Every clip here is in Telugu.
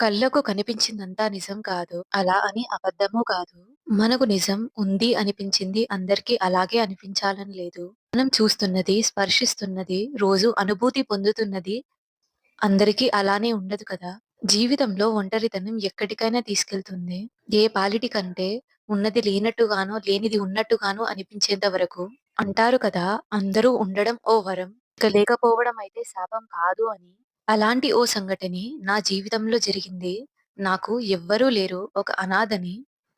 కళ్ళకు కనిపించిందంతా నిజం కాదు. అలా అని అబద్ధము కాదు. మనకు నిజం ఉంది అనిపించింది అందరికీ అలాగే అనిపించాలని లేదు. మనం చూస్తున్నది, స్పర్శిస్తున్నది, రోజు అనుభూతి పొందుతున్నది అందరికీ అలానే ఉండదు కదా! జీవితంలో ఒంటరితనం ఎక్కడికైనా తీసుకెళ్తుంది. ఏ పాలిటి కంటే ఉన్నది లేనట్టుగానో, లేనిది ఉన్నట్టుగానో అనిపించేంత వరకు. అంటారు కదా! అందరూ ఉండడం ఓ వరం. ఇక లేకపోవడం అయితే శాపం కాదు అని. అలాంటి ఓ సంఘటనే నా జీవితంలో జరిగింది. నాకు ఎవ్వరూ లేరు. ఒక అనాథని.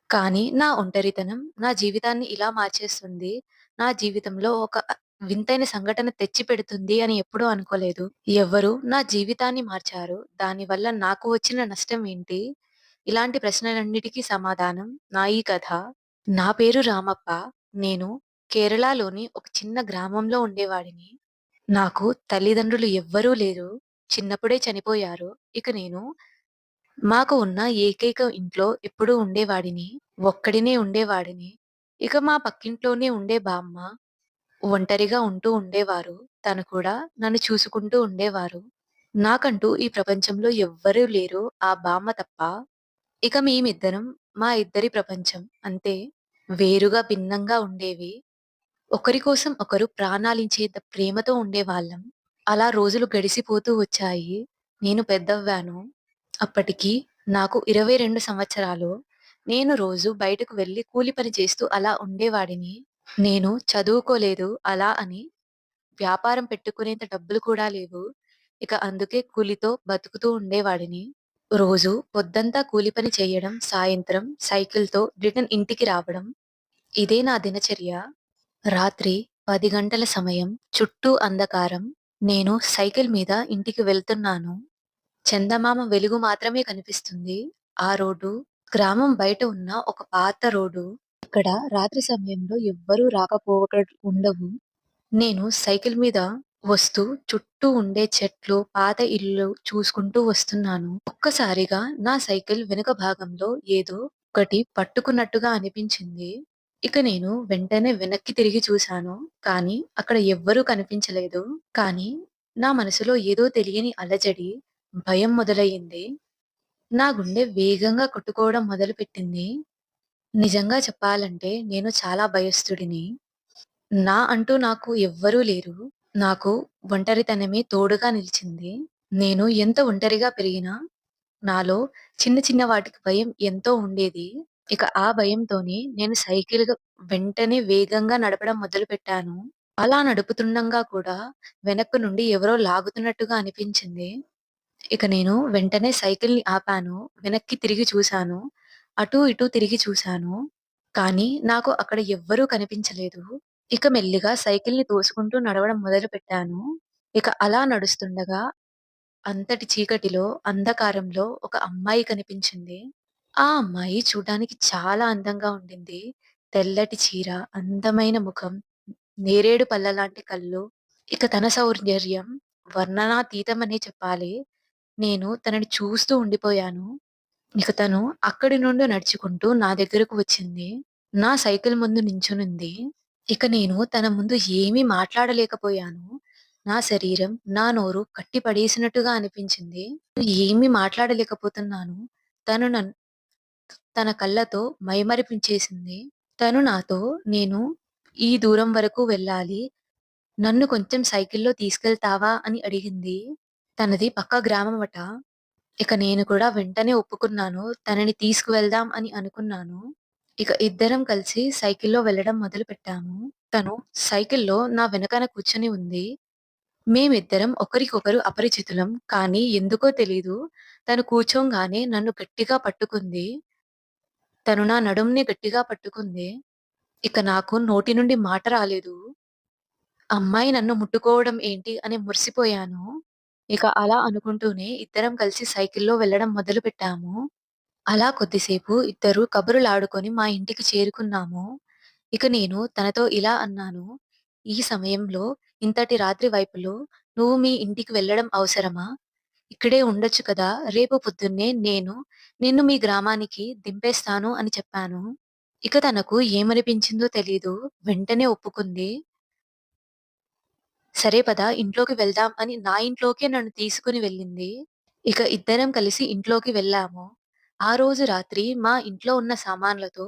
కానీ నా ఒంటరితనం నా జీవితాన్ని ఇలా మార్చేస్తుంది. నా జీవితంలో ఒక అ వింతైన సంఘటన తెచ్చిపెడుతుంది అని ఎప్పుడూ అనుకోలేదు. ఎవరు నా జీవితాన్ని మార్చారు? దానివల్ల నాకు వచ్చిన నష్టం ఏంటి? ఇలాంటి ప్రశ్నలన్నిటికీ సమాధానం నా ఈ కథ. నా పేరు రామప్ప. నేను కేరళలోని ఒక చిన్న గ్రామంలో ఉండేవాడిని. నాకు తల్లిదండ్రులు ఎవ్వరూ లేరు. చిన్నప్పుడే చనిపోయారు. ఇక నేను మాకు ఉన్న ఏకైక ఇంట్లో ఎప్పుడూ ఉండేవాడిని. ఒక్కడినే ఉండేవాడిని. ఇక మా పక్కింట్లోనే ఉండే బామ్మ ఒంటరిగా ఉంటూ ఉండేవారు. తను కూడా నన్ను చూసుకుంటూ ఉండేవారు. నాకంటూ ఈ ప్రపంచంలో ఎవ్వరూ లేరు ఆ బామ్మ తప్ప. ఇక మేమిద్దరం మా ఇద్దరి ప్రపంచం. అంతే. వేరుగా భిన్నంగా ఉండేవి. ఒకరి కోసం ఒకరు ప్రాణాలించేంత ప్రేమతో ఉండేవాళ్ళం. అలా రోజులు గడిసిపోతూ వచ్చాయి. నేను పెద్దవ్వాను. అప్పటికి నాకు 22 సంవత్సరాలు. నేను రోజు బయటకు వెళ్ళి కూలి పని చేస్తూ అలా ఉండేవాడిని. నేను చదువుకోలేదు అలా అని వ్యాపారం పెట్టుకునేంత డబ్బులు కూడా లేవు. ఇక అందుకే కూలితో బతుకుతూ ఉండేవాడిని. రోజు పొద్దంతా కూలి పని చేయడం, సాయంత్రం సైకిల్‌తో రిటర్న్ ఇంటికి రావడం. ఇదే నా దినచర్య. రాత్రి 10 గంటల సమయం. చుట్టూ అంధకారం. నేను సైకిల్ మీద ఇంటికి వెళ్తున్నాను. చందమామ వెలుగు మాత్రమే కనిపిస్తుంది. ఆ రోడ్డు గ్రామం బయట ఉన్న ఒక పాత రోడ్డు. ఇక్కడ రాత్రి సమయంలో ఎవ్వరూ రాకపోకలు ఉండవు. నేను సైకిల్ మీద వస్తూ చుట్టూ ఉండే చెట్లు, పాత ఇల్లు చూసుకుంటూ వస్తున్నాను. ఒక్కసారిగా నా సైకిల్ వెనుక భాగంలో ఏదో ఒకటి పట్టుకున్నట్టుగా అనిపించింది. ఇక నేను వెంటనే వెనక్కి తిరిగి చూశాను. కానీ అక్కడ ఎవ్వరూ కనిపించలేదు. కానీ నా మనసులో ఏదో తెలియని అలజడి, భయం మొదలయ్యింది. నా గుండె వేగంగా కొట్టుకోవడం మొదలుపెట్టింది. నిజంగా చెప్పాలంటే నేను చాలా భయస్థుడిని. నా అంటూ నాకు ఎవ్వరూ లేరు. నాకు ఒంటరితనమే తోడుగా నిలిచింది. నేను ఎంత ఒంటరిగా పెరిగినా నాలో చిన్న చిన్న వాటికి భయం ఎంతో ఉండేది. ఇక ఆ భయంతోనే నేను సైకిల్ వెంటనే వేగంగా నడపడం మొదలుపెట్టాను. అలా నడుపుతుండగా కూడా వెనక్కు నుండి ఎవరో లాగుతున్నట్టుగా అనిపించింది. ఇక నేను వెంటనే సైకిల్‌ని ఆపాను. వెనక్కి తిరిగి చూశాను. అటూ ఇటూ తిరిగి చూశాను. కానీ నాకు అక్కడ ఎవ్వరూ కనిపించలేదు. ఇక మెల్లిగా సైకిల్‌ని తోసుకుంటూ నడవడం మొదలుపెట్టాను. ఇక అలా నడుస్తుండగా అంతటి చీకటిలో, అంధకారంలో ఒక అమ్మాయి కనిపించింది. ఆ అమ్మాయి చూడ్డానికి చాలా అందంగా ఉండింది. తెల్లటి చీర, అందమైన ముఖం, నేరేడు పళ్ళలాంటి కళ్ళు. ఇక తన సౌందర్యం వర్ణనాతీతమనే చెప్పాలి. నేను తనని చూస్తూ ఉండిపోయాను. ఇక తను అక్కడి నుండి నడుచుకుంటూ నా దగ్గరకు వచ్చింది. నా సైకిల్ ముందు నించొనుంది. ఇక నేను తన ముందు ఏమీ మాట్లాడలేకపోయాను. నా శరీరం, నా నోరు కట్టి పడేసినట్టుగా అనిపించింది. ఏమీ మాట్లాడలేకపోతున్నాను. తను నన్ తన కళ్ళతో మైమరిపించేసింది. తను నాతో నేను ఈ దూరం వరకు వెళ్ళాలి. నన్ను కొంచెం సైకిల్‌లో తీసుకెళ్తావా అని అడిగింది. తనది పక్క గ్రామమట. ఇక నేను కూడా వెంటనే ఒప్పుకున్నాను. తనని తీసుకువెళ్దాం అని అనుకున్నాను. ఇక ఇద్దరం కలిసి సైకిల్‌లో వెళ్ళడం మొదలుపెట్టాము. తను సైకిల్‌లో నా వెనకన కూర్చొని ఉంది. మేమిద్దరం ఒకరికొకరు అపరిచితులం. కానీ ఎందుకో తెలీదు తను కూర్చోంగానే నన్ను గట్టిగా పట్టుకుంది. తను నా నడుంని గట్టిగా పట్టుకుంది. ఇక నాకు నోటి నుండి మాట రాలేదు. అమ్మాయి నన్ను ముట్టుకోవడం ఏంటి అని మురిసిపోయాను. ఇక అలా అనుకుంటూనే ఇద్దరం కలిసి సైకిల్‌లో వెళ్ళడం మొదలుపెట్టాము. అలా కొద్దిసేపు ఇద్దరు కబురులాడుకొని మా ఇంటికి చేరుకున్నాము. ఇక నేను తనతో ఇలా అన్నాను. "ఈ సమయంలో ఇంతటి రాత్రి వైపులో నువ్వు మీ ఇంటికి వెళ్ళడం అవసరమా? ఇక్కడే ఉండొచ్చు కదా! రేపు పొద్దున్నే నేను నిన్ను మీ గ్రామానికి దింపేస్తాను" అని చెప్పాను. ఇక తనకు ఏమనిపించిందో తెలీదు. వెంటనే ఒప్పుకుంది. సరే పదా ఇంట్లోకి వెళ్దాం అని నా ఇంట్లోకే నన్ను తీసుకుని వెళ్ళింది. ఇక ఇద్దరం కలిసి ఇంట్లోకి వెళ్ళాము. ఆ రోజు రాత్రి మా ఇంట్లో ఉన్న సామాన్లతో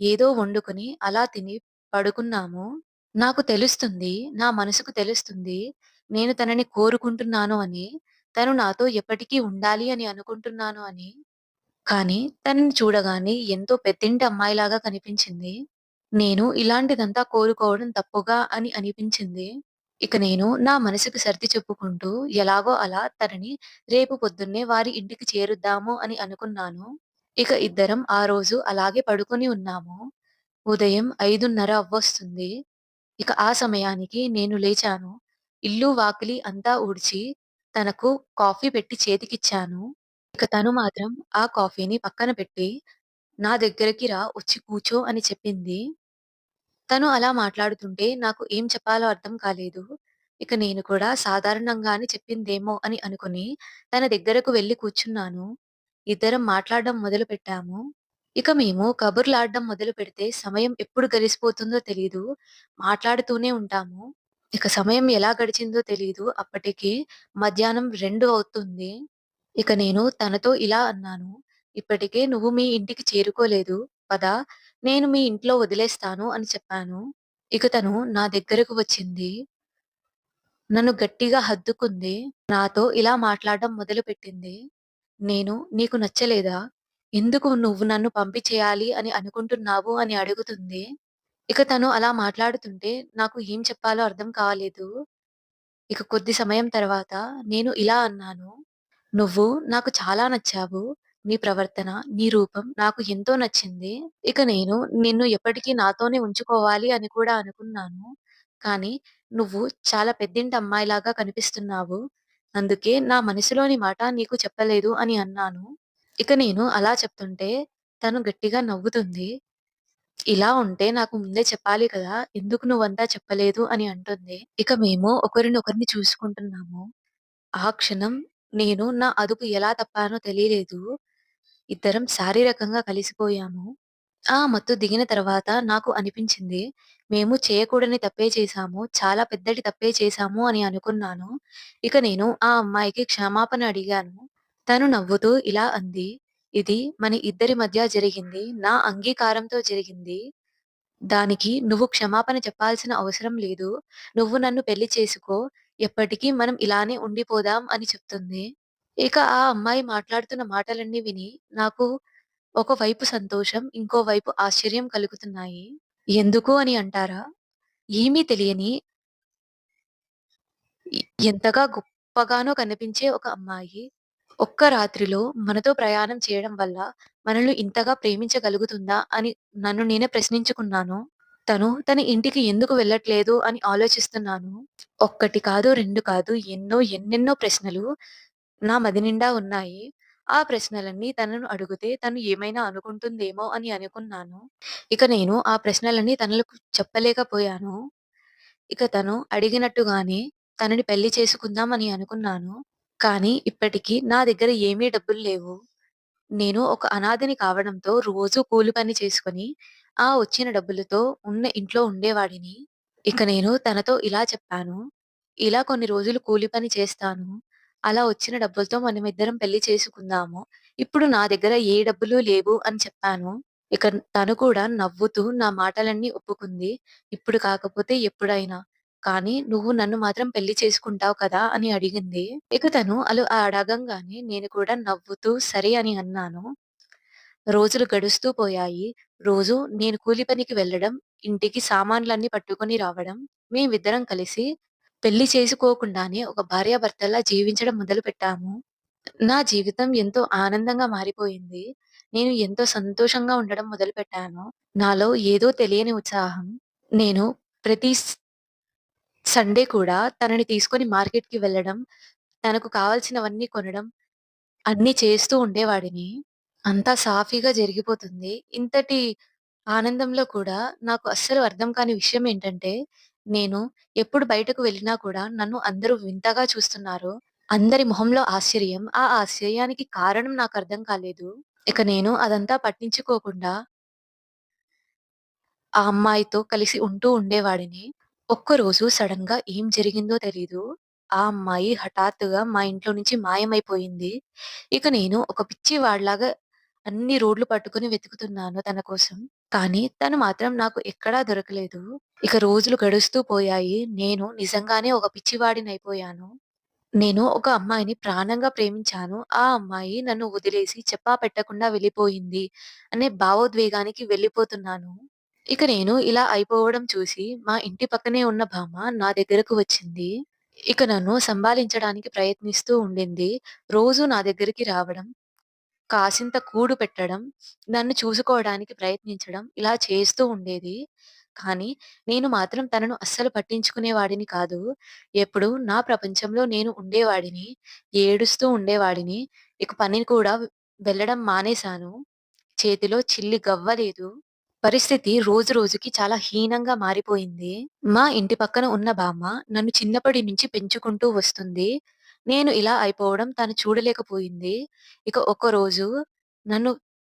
ఏదో వండుకొని అలా తిని పడుకున్నాము. నాకు తెలుస్తుంది, నా మనసుకు తెలుస్తుంది, నేను తనని కోరుకుంటున్నాను అని, తను నాతో ఎప్పటికీ ఉండాలి అని అనుకుంటున్నాను అని. కానీ తనని చూడగానే ఎంతో పెద్దింటి అమ్మాయిలాగా కనిపించింది. నేను ఇలాంటిదంతా కోరుకోవడం తప్పుగా అని అనిపించింది. ఇక నేను నా మనసుకు సర్ది చెప్పుకుంటూ ఎలాగో అలా తనని రేపు పొద్దున్నే వారి ఇంటికి చేరుద్దాము అని అనుకున్నాను. ఇక ఇద్దరం ఆ రోజు అలాగే పడుకొని ఉన్నాము. ఉదయం 5:30 అవ్వొస్తుంది. ఇక ఆ సమయానికి నేను లేచాను. ఇల్లు, వాకిలి అంతా ఊడ్చి తనకు కాఫీ పెట్టి చేతికిచ్చాను. ఇక తను మాత్రం ఆ కాఫీని పక్కన పెట్టి, నా దగ్గరికి రా వచ్చి కూర్చో అని చెప్పింది. తను అలా మాట్లాడుతుంటే నాకు ఏం చెప్పాలో అర్థం కాలేదు. ఇక నేను కూడా సాధారణంగానే చెప్పిందేమో అని అనుకుని తన దగ్గరకు వెళ్ళి కూర్చున్నాను. ఇద్దరం మాట్లాడడం మొదలుపెట్టాము. ఇక మేము కబుర్లాడడం మొదలుపెడితే సమయం ఎప్పుడు గడిసిపోతుందో తెలీదు. మాట్లాడుతూనే ఉంటాము. ఇక సమయం ఎలా గడిచిందో తెలీదు. అప్పటికి మధ్యాహ్నం రెండు అవుతుంది. ఇక నేను తనతో ఇలా అన్నాను. "ఇప్పటికే నువ్వు మీ ఇంటికి చేరుకోలేదు. పద నేను మీ ఇంట్లో వదిలేస్తాను" అని చెప్పాను. ఇక తను నా దగ్గరకు వచ్చింది. నన్ను గట్టిగా హద్దుకుంది నాతో ఇలా మాట్లాడడం మొదలుపెట్టింది. "నేను నీకు నచ్చలేదా? ఎందుకు నువ్వు నన్ను పంపించేయాలి అని అనుకుంటున్నావు?" అని అడుగుతుంది. ఇక తను అలా మాట్లాడుతుంటే నాకు ఏం చెప్పాలో అర్థం కాలేదు. ఇక కొద్ది సమయం తర్వాత నేను ఇలా అన్నాను. "నువ్వు నాకు చాలా నచ్చావు. నీ ప్రవర్తన, నీ రూపం నాకు ఎంతో నచ్చింది. ఇక నేను నిన్ను ఎప్పటికీ నాతోనే ఉంచుకోవాలి అని కూడా అనుకున్నాను. కానీ నువ్వు చాలా పెద్దింటి అమ్మాయిలాగా కనిపిస్తున్నావు. అందుకే నా మనసులోని మాట నీకు చెప్పలేదు" అని అన్నాను. ఇక నేను అలా చెప్తుంటే తను గట్టిగా నవ్వుతుంది. ఇలా ఉంటే నాకు ముందే చెప్పాలి కదా! ఎందుకు నువ్వంతా చెప్పలేదు అని అంటుంది. ఇక మేము ఒకరినొకరిని చూసుకుంటున్నాము. ఆ క్షణం నేను నా అదుపు ఎలా తప్పానో తెలియలేదు. ఇద్దరం శారీరకంగా కలిసిపోయాము. ఆ మత్తు దిగిన తర్వాత నాకు అనిపించింది. మేము చేయకూడని తప్పే చేశాము. చాలా పెద్దటి తప్పే చేశాము అని అనుకున్నాను. ఇక నేను ఆ అమ్మాయికి క్షమాపణ అడిగాను. తను నవ్వుతూ ఇలా అంది. "ఇది మన ఇద్దరి మధ్య జరిగింది. నా అంగీకారంతో జరిగింది. దానికి నువ్వు క్షమాపణ చెప్పాల్సిన అవసరం లేదు. నువ్వు నన్ను పెళ్ళి చేసుకో. ఎప్పటికీ మనం ఇలానే ఉండిపోదాం" అని చెప్తుంది. ఇక ఆ అమ్మాయి మాట్లాడుతున్న మాటలన్నీ విని నాకు ఒకవైపు సంతోషం, ఇంకోవైపు ఆశ్చర్యం కలుగుతున్నాయి. ఎందుకు అని అంటారా? ఏమీ తెలియని ఎంతగా గొప్పగానో కనిపించే ఒక అమ్మాయి, ఒక్క రాత్రిలో మనతో ప్రయాణం చేయడం వల్ల మనల్ని ఇంతగా ప్రేమించగలుగుతుందా అని నన్ను నేనే ప్రశ్నించుకున్నాను. తను తన ఇంటికి ఎందుకు వెళ్ళట్లేదు అని ఆలోచిస్తున్నాను. ఒక్కటి కాదు, రెండు కాదు ఎన్నో ఎన్నెన్నో ప్రశ్నలు నా మది నిండా ఉన్నాయి. ఆ ప్రశ్నలన్నీ తనను అడిగితే తను ఏమైనా అనుకుంటుందేమో అని అనుకున్నాను. ఇక నేను ఆ ప్రశ్నలన్నీ తనలకు చెప్పలేకపోయాను. ఇక తను అడిగినట్టుగానే తనని పెళ్ళి చేసుకుందాం అని అనుకున్నాను. కానీ ఇప్పటికీ నా దగ్గర ఏమీ డబ్బులు లేవు. నేను ఒక అనాథని కావడంతో రోజు కూలి పని చేసుకొని, ఆ వచ్చిన డబ్బులతో ఉన్న ఇంట్లో ఉండేవాడిని. ఇక నేను తనతో ఇలా చెప్పాను. ఇలా కొన్ని రోజులు కూలి పని చేస్తాను. అలా వచ్చిన డబ్బులతో మనమిద్దరం పెళ్ళి చేసుకుందాము. ఇప్పుడు నా దగ్గర ఏ డబ్బులు లేవు అని చెప్పాను. ఇక తను కూడా నవ్వుతూ నా మాటలన్నీ ఒప్పుకుంది. ఇప్పుడు కాకపోతే ఎప్పుడైనా. కానీ నువ్వు నన్ను మాత్రం పెళ్ళి చేసుకుంటావు కదా! అని అడిగింది. ఇక తను అలు అడగంగానే నేను కూడా నవ్వుతూ సరే అని అన్నాను. రోజులు గడుస్తూ పోయాయి. రోజు నేను కూలి పనికి వెళ్ళడం, ఇంటికి సామాన్లన్నీ పట్టుకొని రావడం, మేమిద్దరం కలిసి పెళ్ళి చేసుకోకుండానే ఒక భార్యాభర్తల్లా జీవించడం మొదలు పెట్టాము నా జీవితం ఎంతో ఆనందంగా మారిపోయింది. నేను ఎంతో సంతోషంగా ఉండడం మొదలు పెట్టాను నాలో ఏదో తెలియని ఉత్సాహం. నేను ప్రతి సండే కూడా తనని తీసుకొని మార్కెట్‌కి వెళ్ళడం, తనకు కావాల్సినవన్నీ కొనడం, అన్నీ చేస్తూ ఉండేవాడిని. అంతా సాఫీగా జరిగిపోతుంది. ఇంతటి ఆనందంలో కూడా నాకు అస్సలు అర్థం కాని విషయం ఏంటంటే, నేను ఎప్పుడు బయటకు వెళ్ళినా కూడా నన్ను అందరూ వింతగా చూస్తున్నారు. అందరి మొహంలో ఆశ్చర్యం. ఆ ఆశ్చర్యానికి కారణం నాకర్థం కాలేదు. ఇక నేను అదంతా పట్టించుకోకుండా ఆ అమ్మాయితో కలిసి ఉంటూ ఉండేవాడిని. ఒక్కరోజు సడెన్‌గా ఏం జరిగిందో తెలీదు. ఆ అమ్మాయి హఠాత్తుగా మా ఇంట్లో నుంచి మాయమైపోయింది. ఇక నేను ఒక పిచ్చివాడిలాగా అన్ని రోడ్లు పట్టుకొని వెతుకుతున్నాను తన కోసం. కానీ తను మాత్రం నాకు ఎక్కడా దొరకలేదు. ఇక రోజులు గడుస్తూ పోయాయి. నేను నిజంగానే ఒక పిచ్చివాడినైపోయాను. నేను ఒక అమ్మాయిని ప్రాణంగా ప్రేమించాను. ఆ అమ్మాయి నన్ను వదిలేసి చెప్పా పెట్టకుండా వెళ్ళిపోయింది అనే భావోద్వేగానికి వెళ్ళిపోతున్నాను. ఇక నేను ఇలా అయిపోవడం చూసి మా ఇంటి పక్కనే ఉన్న భామ నా దగ్గరకు వచ్చింది. ఇక నన్ను సంబాళించడానికి ప్రయత్నిస్తూ ఉండింది. రోజు నా దగ్గరికి రావడం, కాసింత కూడు పెట్టడం, నన్ను చూసుకోవడానికి ప్రయత్నించడం ఇలా చేస్తూ ఉండేది. కానీ నేను మాత్రం తనను అస్సలు పట్టించుకునేవాడిని కాదు. ఎప్పుడు నా ప్రపంచంలో నేను ఉండేవాడిని. ఏడుస్తూ ఉండేవాడిని. ఇక పని కూడా వెళ్ళడం మానేశాను. చేతిలో చిల్లి గవ్వలేదు పరిస్థితి రోజు రోజుకి చాలా హీనంగా మారిపోయింది. మా ఇంటి పక్కన ఉన్న బామ్మ నన్ను చిన్నప్పటి నుంచి పెంచుకుంటూ వస్తుంది. నేను ఇలా అయిపోవడం తను చూడలేకపోయింది. ఇక ఒక్కరోజు నన్ను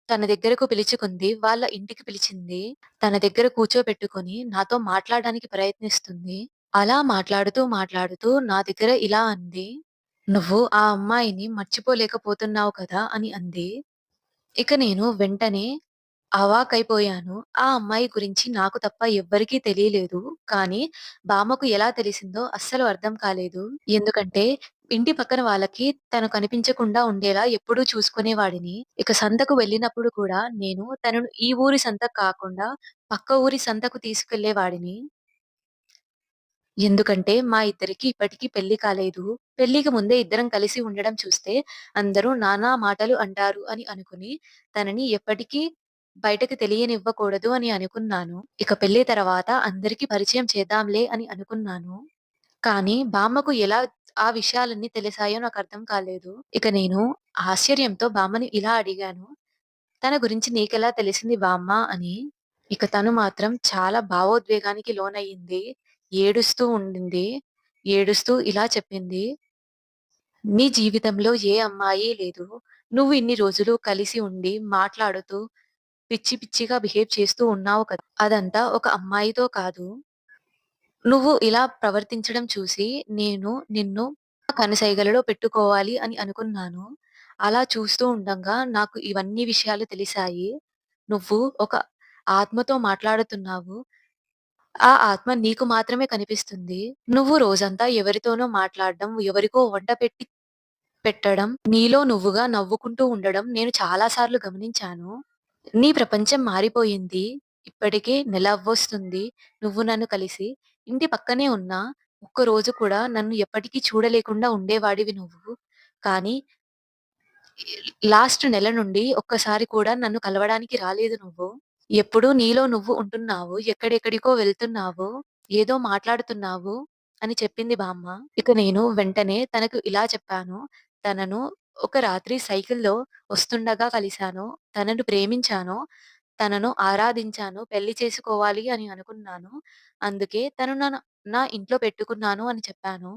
తన దగ్గరకు పిలుచుకుంది. వాళ్ళ ఇంటికి పిలిచింది. తన దగ్గర కూర్చోబెట్టుకొని నాతో మాట్లాడడానికి ప్రయత్నిస్తుంది. అలా మాట్లాడుతూ, మాట్లాడుతూ నా దగ్గర ఇలా అంది. "నువ్వు ఆ అమ్మాయిని మర్చిపోలేకపోతున్నావు కదా!" అని అంది. ఇక నేను వెంటనే అవాకైపోయాను. ఆ అమ్మాయి గురించి నాకు తప్ప ఎవ్వరికీ తెలియలేదు. కానీ బామ్మకు ఎలా తెలిసిందో అస్సలు అర్థం కాలేదు. ఎందుకంటే ఇంటి పక్కన వాళ్ళకి తను కనిపించకుండా ఉండేలా ఎప్పుడూ చూసుకునేవాడిని. ఇక సంతకు వెళ్ళినప్పుడు కూడా నేను తనను ఈ ఊరి సంతకు కాకుండా పక్క ఊరి సంతకు తీసుకెళ్ళేవాడిని. ఎందుకంటే మా ఇద్దరికీ ఇప్పటికీ పెళ్ళి కాలేదు. పెళ్ళికి ముందే ఇద్దరం కలిసి ఉండడం చూస్తే అందరూ నానా మాటలు అంటారు అని అనుకుని తనని ఎప్పటికీ బయటకి తెలియనివ్వకూడదు అని అనుకున్నాను. ఇక పెళ్ళి తర్వాత అందరికీ పరిచయం చేద్దాంలే అని అనుకున్నాను. కానీ బామ్మకు ఎలా ఆ విషయాలన్నీ తెలిసాయో నాకు అర్థం కాలేదు. ఇక నేను ఆశ్చర్యంతో బామ్మని ఇలా అడిగాను. "తన గురించి నీకెలా తెలిసింది బామ్మ" అని. ఇక తను మాత్రం చాలా భావోద్వేగానికి లోనయ్యింది. ఏడుస్తూ ఉండింది. ఏడుస్తూ ఇలా చెప్పింది. "నీ జీవితంలో ఏ అమ్మాయి లేదు. నువ్వు ఇన్ని రోజులు కలిసి ఉండి, మాట్లాడుతూ, పిచ్చి పిచ్చిగా బిహేవ్ చేస్తూ ఉన్నావు కదా! అదంతా ఒక అమ్మాయితో కాదు. నువ్వు ఇలా ప్రవర్తించడం చూసి నేను నిన్ను కనుసైగలలో పెట్టుకోవాలి అని అనుకున్నాను. అలా చూస్తూ ఉండంగా నాకు ఇవన్నీ విషయాలు తెలిసాయి. నువ్వు ఒక ఆత్మతో మాట్లాడుతున్నావు. ఆ ఆత్మ నీకు మాత్రమే కనిపిస్తుంది. నువ్వు రోజంతా ఎవరితోనో మాట్లాడడం, ఎవరికో వంట పెట్టి పెట్టడం, నీలో నువ్వుగా నవ్వుకుంటూ ఉండడం నేను చాలా సార్లు గమనించాను. నీ ప్రపంచం మారిపోయింది. ఇప్పటికే నెల అవ్వొస్తుంది నువ్వు నన్ను కలిసి. ఇంటి పక్కనే ఉన్నా, ఒక్కరోజు కూడా నన్ను ఎప్పటికీ చూడలేకుండా ఉండేవాడివి నువ్వు. కానీ లాస్ట్ నెల నుండి ఒక్కసారి కూడా నన్ను కలవడానికి రాలేదు నువ్వు. ఎప్పుడూ నీలో నువ్వు ఉంటున్నావు. ఎక్కడెక్కడికో వెళ్తున్నావు. ఏదో మాట్లాడుతున్నావు" అని చెప్పింది బామ్మ. ఇక నేను వెంటనే తనకు ఇలా చెప్పాను. తనను ఒక రాత్రి సైకిల్‌లో వస్తుండగా కలిశాను తనను ప్రేమించాను. తనను ఆరాధించాను. పెళ్ళి చేసుకోవాలి అని అనుకున్నాను. అందుకే తను నా నా ఇంట్లో పెట్టుకున్నాను అని చెప్పాను.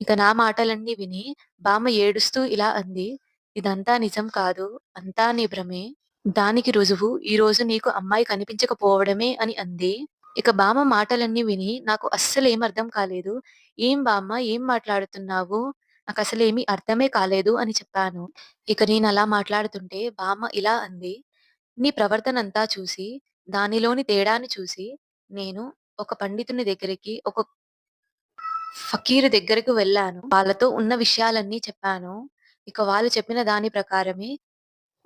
ఇక నా మాటలన్నీ విని బామ్మ ఏడుస్తూ ఇలా అంది. "ఇదంతా నిజం కాదు. అంతా నీ భ్రమే. దానికి రుజువు ఈ రోజు నీకు అమ్మాయి కనిపించకపోవడమే" అని అంది. ఇక బామ్మ మాటలన్నీ విని నాకు అస్సలేం అర్థం కాలేదు. "ఏం బామ్మ ఏం మాట్లాడుతున్నావు? నాకు అసలేమి అర్థమే కాలేదు" అని చెప్పాను. ఇక నేను అలా మాట్లాడుతుంటే బామ్మ ఇలా అంది. "నీ ప్రవర్తనంతా చూసి, దానిలోని తేడాని చూసి, నేను ఒక పండితుని దగ్గరికి, ఒక ఫకీరు దగ్గరకు వెళ్ళాను. వాళ్ళతో ఉన్న విషయాలన్నీ చెప్పాను. ఇక వాళ్ళు చెప్పిన దాని ప్రకారమే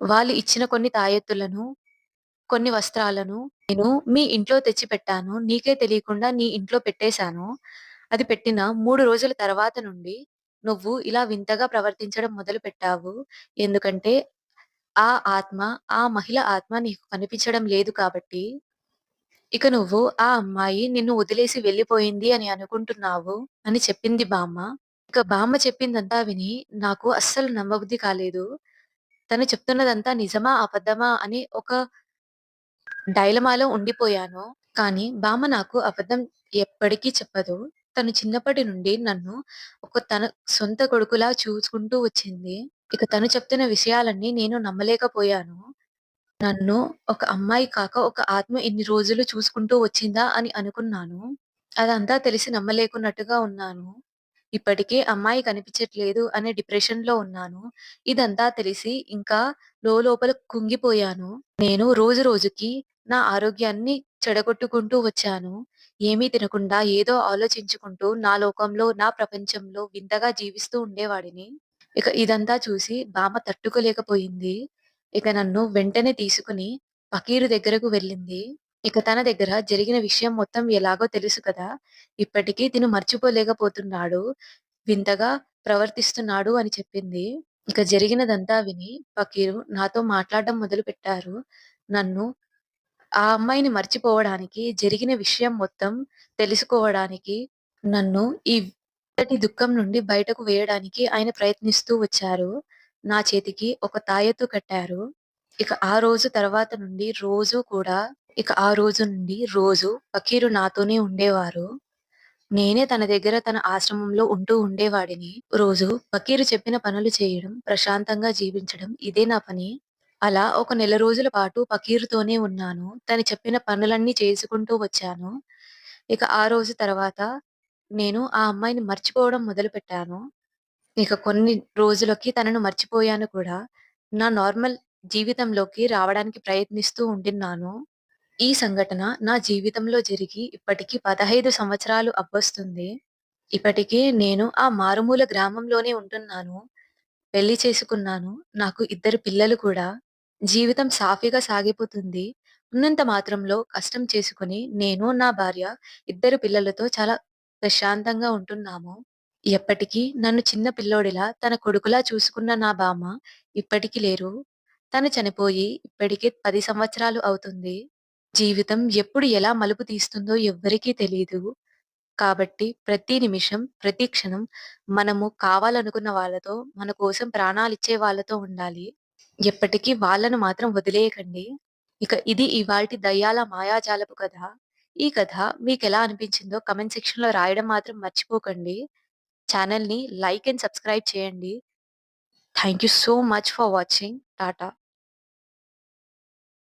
వాళ్ళు ఇచ్చిన కొన్ని తాయెత్తులను, కొన్ని వస్త్రాలను నేను మీ ఇంట్లో తెచ్చిపెట్టాను. నీకే తెలియకుండా నీ ఇంట్లో పెట్టేశాను. అది పెట్టిన 3 రోజుల తర్వాత నుండి నువ్వు ఇలా వింతగా ప్రవర్తించడం మొదలు పెట్టావు ఎందుకంటే ఆ ఆత్మ, ఆ మహిళ ఆత్మ నీకు కనిపించడం లేదు కాబట్టి. ఇక నువ్వు ఆ అమ్మాయి నిన్ను వదిలేసి వెళ్ళిపోయింది అని అనుకుంటున్నావు" అని చెప్పింది బామ్మ. ఇక బామ్మ చెప్పిందంతా విని నాకు అస్సలు నమ్మబుద్ధి కాలేదు. తను చెప్తున్నదంతా నిజమా? అబద్ధమా? అని ఒక డైలమాలో ఉండిపోయాను. కానీ బామ్మ నాకు అబద్ధం ఎప్పటికీ చెప్పదు. తను చిన్నప్పటి నుండి నన్ను ఒక తన సొంత కొడుకులా చూసుకుంటూ వచ్చింది. ఇక తను చెప్తున్న విషయాలన్నీ నేను నమ్మలేకపోయాను. నన్ను ఒక అమ్మాయి కాక ఒక ఆత్మ ఇన్ని రోజులు చూసుకుంటూ వచ్చిందా అని అనుకున్నాను. అదంతా తెలిసి నమ్మలేకున్నట్టుగా ఉన్నాను. ఇప్పటికే అమ్మాయి కనిపించట్లేదు అనే డిప్రెషన్లో ఉన్నాను. ఇదంతా తెలిసి ఇంకా లోలోపల కుంగిపోయాను. నేను రోజు రోజుకి నా ఆరోగ్యాన్ని చెడగొట్టుకుంటూ వచ్చాను. ఏమీ తినకుండా ఏదో ఆలోచించుకుంటూ నా లోకంలో, నా ప్రపంచంలో వింతగా జీవిస్తూ ఉండేవాడిని. ఇక ఇదంతా చూసి బామ్మ తట్టుకోలేకపోయింది. ఇక నన్ను వెంటనే తీసుకుని ఫకీరు దగ్గరకు వెళ్ళింది. ఇక తన దగ్గర జరిగిన విషయం మొత్తం ఎలాగో తెలుసు కదా! ఇప్పటికీ తిను మర్చిపోలేకపోతున్నాడు. వింతగా ప్రవర్తిస్తున్నాడు అని చెప్పింది. ఇక జరిగినదంతా విని ఫకీరు నాతో మాట్లాడడం మొదలు పెట్టారు నన్ను ఆ అమ్మాయిని మర్చిపోవడానికి, జరిగిన విషయం మొత్తం తెలుసుకోవడానికి, నన్ను ఈ ఇంతటి దుఃఖం నుండి బయటకు వేయడానికి ఆయన ప్రయత్నిస్తూ వచ్చారు. నా చేతికి ఒక తాయెత్తు కట్టారు. ఇక ఆ రోజు తర్వాత నుండి రోజు కూడా ఇక ఆ రోజు నుండి రోజు ఫకీరు నాతోనే ఉండేవారు. నేనే తన దగ్గర తన ఆశ్రమంలో ఉంటూ ఉండేవాడిని. రోజు ఫకీరు చెప్పిన పనులు చేయడం, ప్రశాంతంగా జీవించడం ఇదే నా పని. అలా ఒక నెల రోజుల పాటు పకీరుతోనే ఉన్నాను. తను చెప్పిన పనులన్నీ చేసుకుంటూ వచ్చాను. ఇక ఆ రోజు తర్వాత నేను ఆ అమ్మాయిని మర్చిపోవడం మొదలుపెట్టాను. ఇక కొన్ని రోజులకి తనను మర్చిపోయాను కూడా. నా నార్మల్ జీవితంలోకి రావడానికి ప్రయత్నిస్తూ ఉంటున్నాను. ఈ సంఘటన నా జీవితంలో జరిగి ఇప్పటికి 15 సంవత్సరాలు అవ్వొస్తుంది. ఇప్పటికే నేను ఆ మారుమూల గ్రామంలోనే ఉంటున్నాను. పెళ్ళి చేసుకున్నాను. నాకు ఇద్దరు పిల్లలు కూడా. జీవితం సాఫీగా సాగిపోతుంది. ఉన్నంత మాత్రంలో కష్టం చేసుకొని నేను, నా భార్య, ఇద్దరు పిల్లలతో చాలా ప్రశాంతంగా ఉంటున్నాము. ఎప్పటికీ నన్ను చిన్న పిల్లోడిలా, తన కొడుకులా చూసుకున్న నా బామ్మ ఇప్పటికీ లేరు. తను చనిపోయి ఇప్పటికి 10 సంవత్సరాలు అవుతుంది. జీవితం ఎప్పుడు ఎలా మలుపు తీస్తుందో ఎవ్వరికీ తెలీదు. కాబట్టి ప్రతి నిమిషం, ప్రతి క్షణం మనము కావాలనుకున్న వాళ్ళతో, మన కోసం ప్రాణాలిచ్చే వాళ్ళతో ఉండాలి. ఎప్పటికీ వాళ్ళను మాత్రం వదిలేయకండి. ఇక ఇది ఇవాల్టి దయ్యాల మాయాజాలపు కథ. ఈ కథ మీకు ఎలా అనిపించిందో కమెంట్ సెక్షన్లో రాయడం మాత్రం మర్చిపోకండి. ఛానల్ని లైక్ అండ్ సబ్స్క్రైబ్ చేయండి. Thank you so much for watching. Tata.